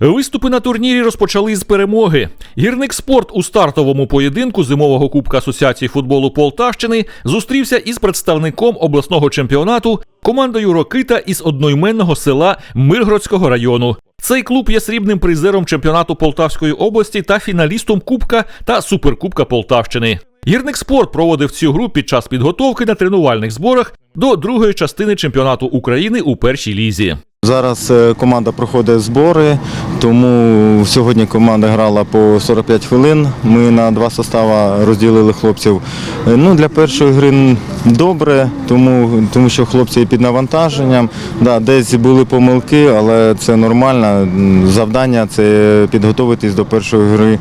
Виступи на турнірі розпочали з перемоги. Гірник спорт у стартовому поєдинку зимового кубка Асоціації футболу Полтавщини зустрівся із представником обласного чемпіонату командою Рокита із одноіменного села Миргородського району. Цей клуб є срібним призером чемпіонату Полтавської області та фіналістом Кубка та Суперкубка Полтавщини. Гірник спорт проводив цю гру під час підготовки на тренувальних зборах до другої частини чемпіонату України у першій лізі. Зараз е, команда проходить збори, тому сьогодні команда грала по 45 хвилин. Ми на два состави розділили хлопців. Е, Ну, для першої гри добре, тому, тому що хлопці під навантаженням. Да, десь були помилки, але це нормально. Завдання це підготуватись до першої гри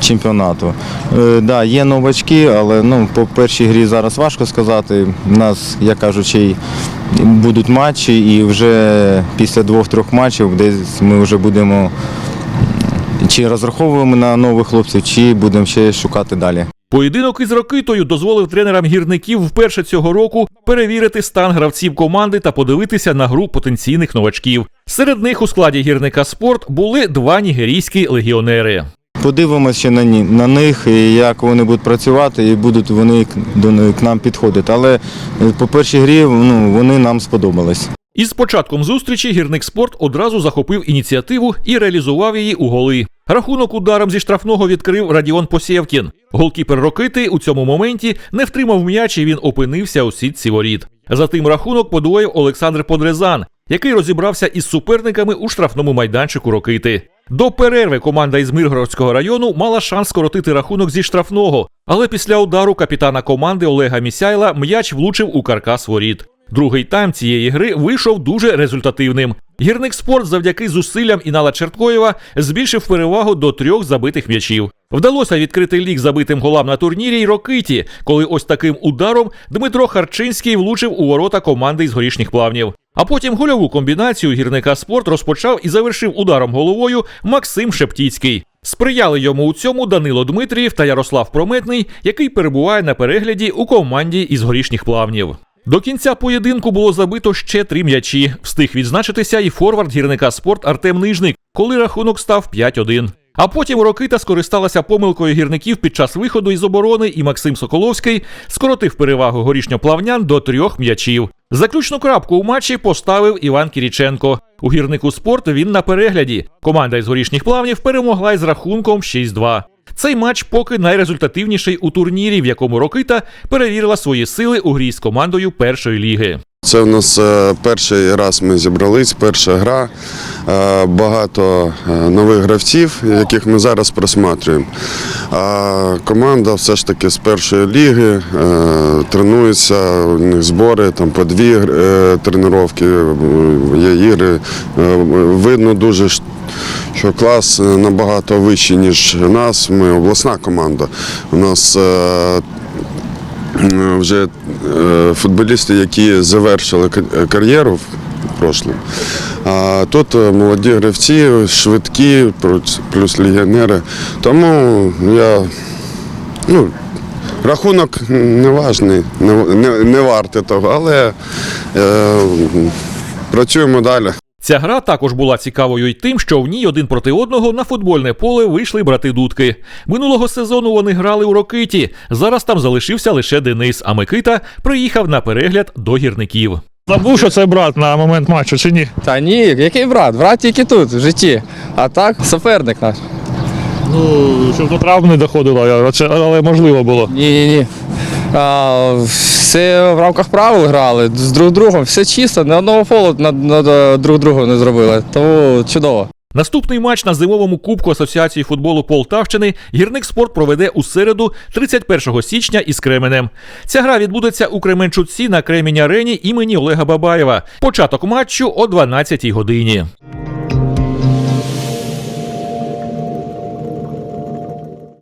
чемпіонату. Е, да, є новачки, але ну, по першій грі зараз важко сказати. У нас, як й будуть матчі, і вже після двох-трьох матчів десь ми вже будемо чи розраховуємо на нових хлопців, чи будемо ще шукати далі. Поєдинок із Рокитою дозволив тренерам гірників вперше цього року перевірити стан гравців команди та подивитися на гру потенційних новачків. Серед них у складі гірника спорт були два нігерійські легіонери. Подивимося на, на них, і як вони будуть працювати, і будуть вони до к нам підходити. Але е, по першій грі ну, вони нам сподобались. Із початком зустрічі гірник спорт одразу захопив ініціативу і реалізував її у голи. Рахунок ударом зі штрафного відкрив Радіон Посєвкін. Голкіпер Рокити у цьому моменті не втримав м'яч і він опинився у сітці воріт. Затим рахунок подвоїв Олександр Подрезан, який розібрався із суперниками у штрафному майданчику Рокити. До перерви команда із Миргородського району мала шанс скоротити рахунок зі штрафного, але після удару капітана команди Олега Місяйла м'яч влучив у каркас воріт. Другий тайм цієї гри вийшов дуже результативним. Гірник спорт завдяки зусиллям Інала Черткоєва збільшив перевагу до трьох забитих м'ячів. Вдалося відкрити лік забитим голам на турнірі й Рокиті, коли ось таким ударом Дмитро Харчинський влучив у ворота команди із горішніх плавнів. А потім гольову комбінацію гірника спорт розпочав і завершив ударом головою Максим Шептіцький. Сприяли йому у цьому Данило Дмитрієв та Ярослав Прометний, який перебуває на перегляді у команді із горішніх плавнів. До кінця поєдинку було забито ще три м'ячі. Встиг відзначитися і форвард гірника спорт Артем Нижник, коли рахунок став 5-1. А потім Рокита скористалася помилкою гірників під час виходу із оборони, і Максим Соколовський скоротив перевагу горішньоплавнян до трьох м'ячів. Заключну крапку у матчі поставив Іван Кіріченко. У гірнику спорт він на перегляді. Команда із горішніх плавнів перемогла із рахунком 6-2. Цей матч поки найрезультативніший у турнірі, в якому Рокита перевірила свої сили у грі з командою першої ліги. Це в нас е, перший раз ми зібрались, перша гра. Е, Багато е, нових гравців, яких ми зараз просматрюємо. А команда все ж таки з першої ліги тренується, у них збори там по дві тренування, є ігри. Видно дуже, що клас набагато вищий, ніж нас. Ми обласна команда. У нас вже футболісти, які завершили кар'єру в прошлому. А тут е, молоді гравці, швидкі, плюс- плюс легіонери. Тому я ну, рахунок не важний, не, не, не вартий того, але е, працюємо далі. Ця гра також була цікавою й тим, що в ній один проти одного на футбольне поле вийшли брати Дудки. Минулого сезону вони грали у Рокиті. Зараз там залишився лише Денис, а Микита приїхав на перегляд до гірників. Забув, що це брат на момент матчу чи ні? Та ні, який брат? Брат тільки тут, в житті. А так, суперник наш. Ну, щоб до травм не доходило, але можливо було. Ні, ні, ні. А, все в рамках правил грали з друг другом, все чисто, ні одного фолу над, над друг другом не зробили. Тому чудово. Наступний матч на зимовому кубку Асоціації футболу Полтавщини гірник спорт проведе у середу, 31 січня із Кременем. Ця гра відбудеться у Кременчуці на Кремінь арені імені Олега Бабаєва. Початок матчу о 12 годині.